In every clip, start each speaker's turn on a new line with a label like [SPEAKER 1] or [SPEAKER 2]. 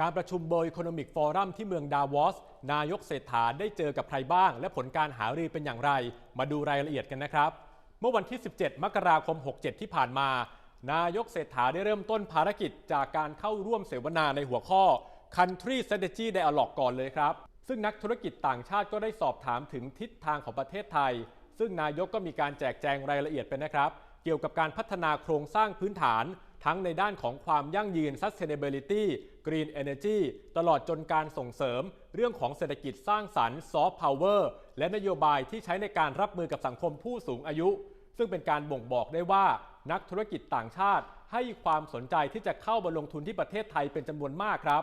[SPEAKER 1] การประชุม World Economic Forum ที่เมืองดาวอส นายกเศรษฐาได้เจอกับใครบ้าง และผลการหารือเป็นอย่างไร มาดูรายละเอียดกันนะครับ เมื่อวันที่ 17 มกราคม 67 ที่ผ่านมา นายกเศรษฐาได้เริ่มต้นภารกิจจากการเข้าร่วมเสวนาในหัวข้อ Country Strategy Dialogue ก่อนเลยครับ ซึ่งนักธุรกิจต่างชาติก็ได้สอบถามถึงทิศทางของประเทศไทย ซึ่งนายกก็มีการแจกแจงรายละเอียดไปนะครับ เกี่ยวกับการพัฒนาโครงสร้างพื้นฐาน ทั้งในด้านของความยั่งยืน sustainability green energy ตลอดจนการส่งเสริม เรื่องของเศรษฐกิจสร้างสรรค์ soft power และนโยบายที่ใช้ในการรับมือกับสังคมผู้สูงอายุ ซึ่งเป็นการบ่งบอกได้ว่า นักธุรกิจต่างชาติ ให้ความสนใจที่จะเข้ามาลงทุนที่ประเทศไทยเป็นจำนวนมากครับ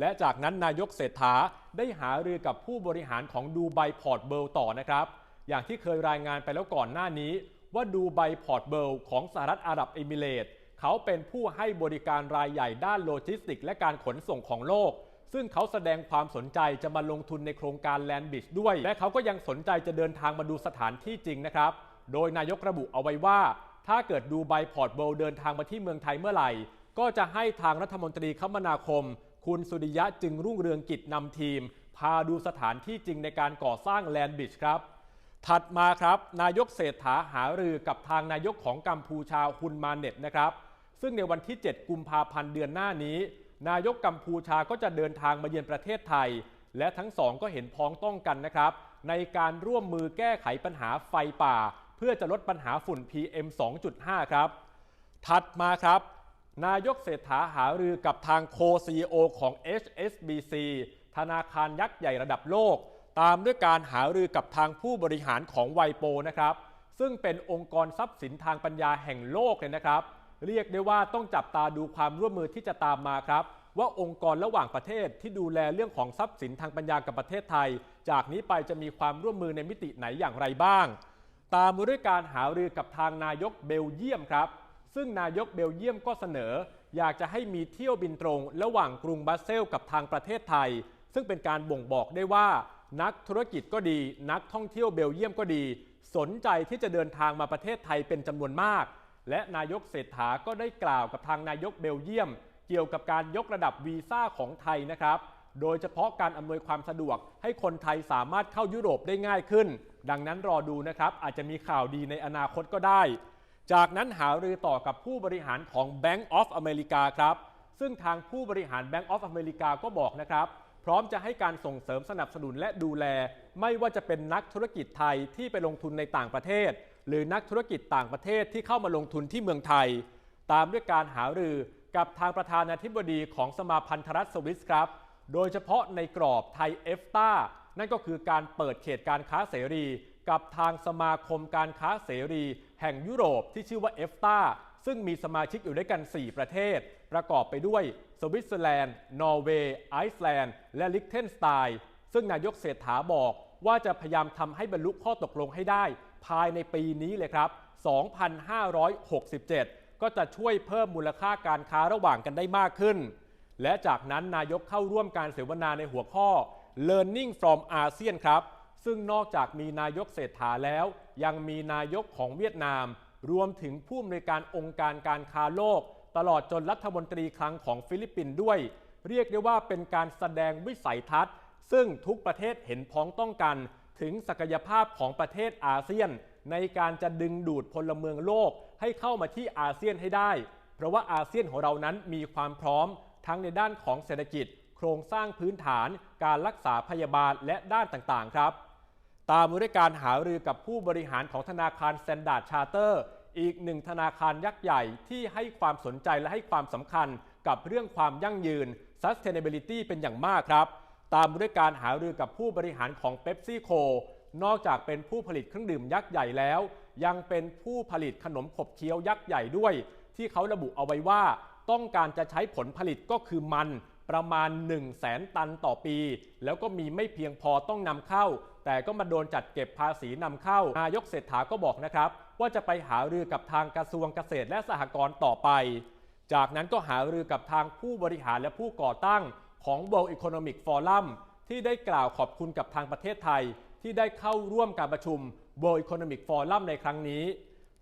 [SPEAKER 1] และจากนั้นนายกเศรษฐาได้หารือกับผู้บริหารของดูไบพอร์ตเบิลต่อนะครับ อย่างที่เคยรายงานไปแล้วก่อนหน้านี้ว่าดูไบพอร์ตเบิลของสหรัฐอาหรับเอมิเรตส์ เขาเป็นผู้ให้บริการรายใหญ่ด้านโลจิสติก และการขนส่งของโลก ซึ่งเขาแสดงความสนใจจะมาลงทุนในโครงการแลนบิชด้วย และเขาก็ยังสนใจจะเดินทางมาดูสถานที่จริงนะครับ โดยนายกระบุเอาไว้ว่า ถ้าเกิดดูไบพอร์ตเบลเดินทางมาที่เมืองไทยเมื่อไหร่ ก็จะให้ทางรัฐมนตรีคมนาคม คุณสุริยะจึงรุ่งเรืองกิจนำทีม พาดูสถานที่จริงในการก่อสร้างแลนบิชครับถัดมาครับ นายกเศรษฐาหารือกับทางนายกของกัมพูชาฮุนมาเน็ตนะครับ ซึ่งในวันที่ 7 กุมภาพันธ์เดือนหน้านี้ นายกกัมพูชาก็จะเดินทางมาเยือนประเทศไทย และทั้งสองก็เห็นพ้องต้องกันนะครับ ในการร่วมมือแก้ไขปัญหาไฟป่า เพื่อจะลดปัญหาฝุ่น PM 2.5 ครับ ถัดมาครับ นายกเศรษฐาหารือกับทางโคซีโอของ HSBC ธนาคารยักษ์ใหญ่ระดับโลก ตามด้วยการหารือกับทางผู้บริหารของไวโปนะครับ ซึ่งเป็นองค์กรทรัพย์สินทางปัญญาแห่งโลกเลยนะครับ เรียกได้ว่าต้องจับตาดูความร่วมมือที่จะตามมาครับ ว่าองค์กรระหว่างประเทศที่ดูแลเรื่องของทรัพย์สินทางปัญญากับประเทศไทย จากนี้ไปจะมีความร่วมมือในมิติไหนอย่างไรบ้าง ตามมาด้วยการหารือกับทางนายกเบลเยียมครับ ซึ่งนายกเบลเยียมก็เสนอ อยากจะให้มีเที่ยวบินตรง ระหว่างกรุงบรัสเซลกับทางประเทศไทย ซึ่งเป็นการบ่งบอกได้ว่า นักธุรกิจก็ดี นักท่องเที่ยวเบลเยียมก็ดี สนใจที่จะเดินทางมาประเทศไทยเป็นจำนวนมาก และนายกเศรษฐาก็ได้กล่าวกับทางนายกเบลเยียม เกี่ยวกับการยกระดับวีซ่าของไทยนะครับ โดยเฉพาะการอำนวยความสะดวก ให้คนไทยสามารถเข้ายุโรปได้ง่ายขึ้น ดังนั้นรอดูนะครับ อาจจะมีข่าวดีในอนาคตก็ได้ จากนั้นหารือต่อกับผู้บริหารของ Bank of America ครับซึ่งทางผู้บริหาร Bank of America ก็บอกนะครับ พร้อมจะให้การส่งเสริมสนับสนุนและดูแล ไม่ว่าจะเป็นนักธุรกิจไทยที่ไปลงทุนในต่างประเทศ หรือนักธุรกิจต่างประเทศที่เข้ามาลงทุนที่เมืองไทย ตามด้วยการหารือกับทางประธานาธิบดีของสมาพันธรัฐสวิสครับ โดยเฉพาะในกรอบไทยเอฟตานั่นก็คือการเปิดเขตการค้าเสรี กับทางสมาคมการค้าเสรี แห่งยุโรปที่ชื่อว่าเอฟตาซึ่งมีสมาชิกอยู่ด้วยกัน 4 ประเทศ ประกอบไปด้วยสวิตเซอร์แลนด์ นอร์เวย์ ไอซ์แลนด์ และลิกเทนสไตน์ซึ่งนายกเศรษฐาบอกว่าจะพยายามทำให้บรรลุข้อตกลงให้ได้ ภายในปีนี้เลยครับ 2567 ก็จะช่วยเพิ่มมูลค่าการค้าระหว่างกันได้มากขึ้น และจากนั้นนายกเข้าร่วมการเสวนาในหัวข้อ Learning from ASEAN ครับ ซึ่งนอกจากมีนายกเศรษฐาแล้ว ยังมีนายกของเวียดนาม รวมถึงผู้อำนวยการองค์การการค้าโลก ตลอดจนรัฐมนตรีคลังของฟิลิปปินส์ด้วย เรียกได้ว่าเป็นการแสดงวิสัยทัศน์ ซึ่งทุกประเทศเห็นพ้องต้องกัน ถึงศักยภาพของประเทศอาเซียน ในการจะดึงดูดพลเมืองโลกให้เข้ามาที่อาเซียนให้ได้ เพราะว่าอาเซียนของเรานั้นมีความพร้อม ทั้งในด้านของเศรษฐกิจ โครงสร้างพื้นฐาน การรักษาพยาบาลและด้านต่างๆครับ ตามมาด้วยการหารือกับผู้บริหารของธนาคาร Standard Charter อีกหนึ่งธนาคารยักษ์ใหญ่ที่ให้ความสนใจและให้ความสำคัญกับเรื่องความยั่งยืน sustainability เป็นอย่างมากครับ ตามด้วยการหารือกับผู้บริหารของ PepsiCo นอกจากเป็นผู้ผลิตเครื่องดื่มยักษ์ใหญ่แล้ว ยังเป็นผู้ผลิตขนมขบเคี้ยวยักษ์ใหญ่ด้วย ที่เขาระบุเอาไว้ว่า ต้องการจะใช้ผลผลิตก็คือมันประมาณ 1 0 0 0 0แสนตันต่อปี แล้วก็มีไม่เพียงพอต้องนำเข้า แต่ก็มาโดนจัดเก็บภาษีนำเข้านายกเศรษฐาก็บอกนะครับ ว่าจะไปหารือกับทางกระทรวงเกษตรและสหกรณ์ต่อไป จากนั้นก็หารือกับทางผู้บริหารและผู้ก่อตั้ง ของ World Economic Forum ที่ได้กล่าวขอบคุณกับทางประเทศไทย ที่ได้เข้าร่วมการประชุม World Economic Forum ในครั้งนี้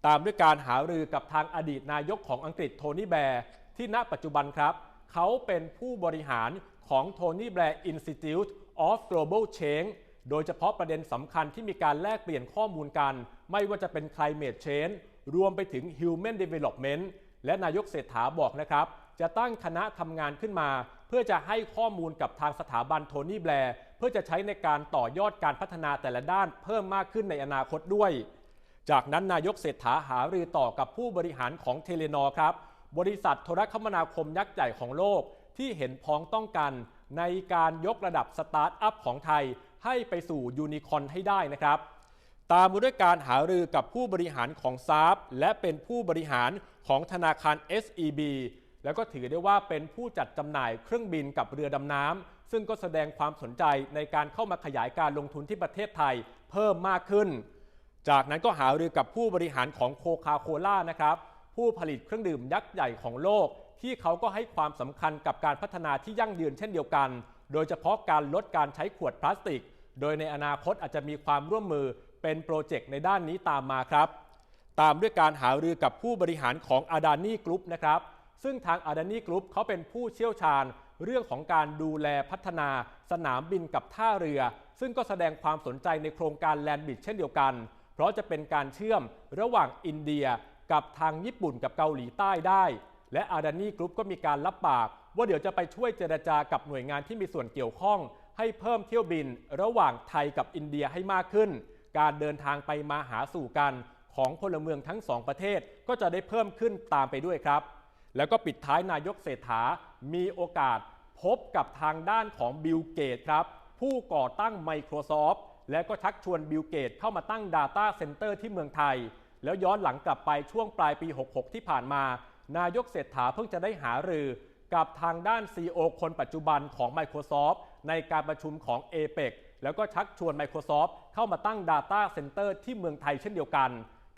[SPEAKER 1] ตามด้วยการหารือกับทางอดีตนายกของอังกฤษโทนี่แบร์ที่ณปัจจุบันครับ เขาเป็นผู้บริหารของ Tony Blair Institute of Global Change โดยเฉพาะประเด็นสำคัญที่มีการแลกเปลี่ยนข้อมูลกัน ไม่ว่าจะเป็น climate change รวมไปถึง human development และนายกเศรษฐาบอกนะครับ จะตั้งคณะทำงานขึ้นมา เพื่อจะให้ข้อมูลกับทางสถาบันโทนี่แบร์เพื่อจะใช้ในการต่อยอดการพัฒนาแต่ละด้านเพิ่มมากขึ้นในอนาคตด้วย จากนั้นนายกเศรษฐาหารือต่อกับผู้บริหารของเทเลนอครับ บริษัทโทรคมนาคมยักษ์ใหญ่ของโลกที่เห็นพ้องต้องกันในการยกระดับสตาร์ทอัพของไทยให้ไปสู่ยูนิคอนให้ได้นะครับ ตามมาด้วยการหารือกับผู้บริหารของซา p และเป็นผู้บริหารของธนาคาร SEB แล้วก็ถือได้ว่าเป็นผู้จัดจำหน่ายเครื่องบินกับเรือดำน้ำซึ่งก็แสดงความสนใจในการเข้ามาขยายการลงทุนที่ประเทศไทยเพิ่มมากขึ้น จากนั้นก็หารือกับผู้บริหารของโคคาโคล่านะครับผู้ผลิตเครื่องดื่มยักษ์ใหญ่ของโลก ที่เขาก็ให้ความสำคัญกับการพัฒนาที่ยั่งยืนเช่นเดียวกัน โดยเฉพาะการลดการใช้ขวดพลาสติก โดยในอนาคตอาจจะมีความร่วมมือเป็นโปรเจกต์ในด้านนี้ตามมาครับ ตามด้วยการหารือกับผู้บริหารของ a d a n i Group นะครับ ซึ่งทาง a d a n i Group เขาเป็นผู้เชี่ยวชาญ เรื่องของการดูแลพัฒนาสนามบินกับท่าเรือ ซึ่งก็แสดงความสนใจในโครงการแลนด์บิดเช่นเดียวกัน เพราะจะเป็นการเชื่อมระหว่างอินเดียกับทางญี่ปุ่นกับเกาหลีใต้ได้ และ a d a n i Group ก็มีการรับปาก ว่าเดี๋ยวจะไปช่วยเจรจากับหน่วยงานที่มีส่วนเกี่ยวข้อง ให้เพิ่มเที่ยวบินระหว่างไทยกับอินเดียให้มากขึ้น การเดินทางไปมาหาสู่กันของพลเมืองทั้งสองประเทศก็จะได้เพิ่มขึ้นตามไปด้วยครับ แล้วก็ปิดท้ายนายกเศรษฐา มีโอกาสพบกับทางด้านของบิลเกตครับ ผู้ก่อตั้ง Microsoft และก็ชักชวนบิลเกตเข้ามาตั้ง Data Center ที่เมืองไทย แล้วย้อนหลังกลับไปช่วงปลายปี 66 ที่ผ่านมา นายกเศรษฐาเพิ่งจะได้หารือกับทางด้าน CEO คนปัจจุบันของ Microsoft ในการประชุมของ APEC แล้วก็ชักชวน Microsoft เข้ามาตั้ง Data Center ที่เมืองไทยเช่นเดียวกัน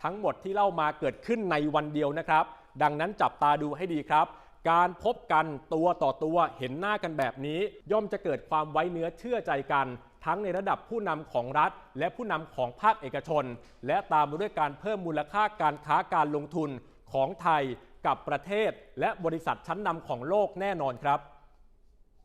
[SPEAKER 1] ทั้งหมดที่เล่ามาเกิดขึ้นในวันเดียวนะครับ ดังนั้นจับตาดูให้ดีครับ การพบกันตัวต่อตัวเห็นหน้ากันแบบนี้ ย่อมจะเกิดความไว้เนื้อเชื่อใจกัน ทั้งในระดับผู้นำของรัฐ และผู้นำของภาคเอกชน และตามมาด้วยการเพิ่มมูลค่าการค้าการลงทุนของไทยกับประเทศ และบริษัทชั้นนำของโลกแน่นอนครับ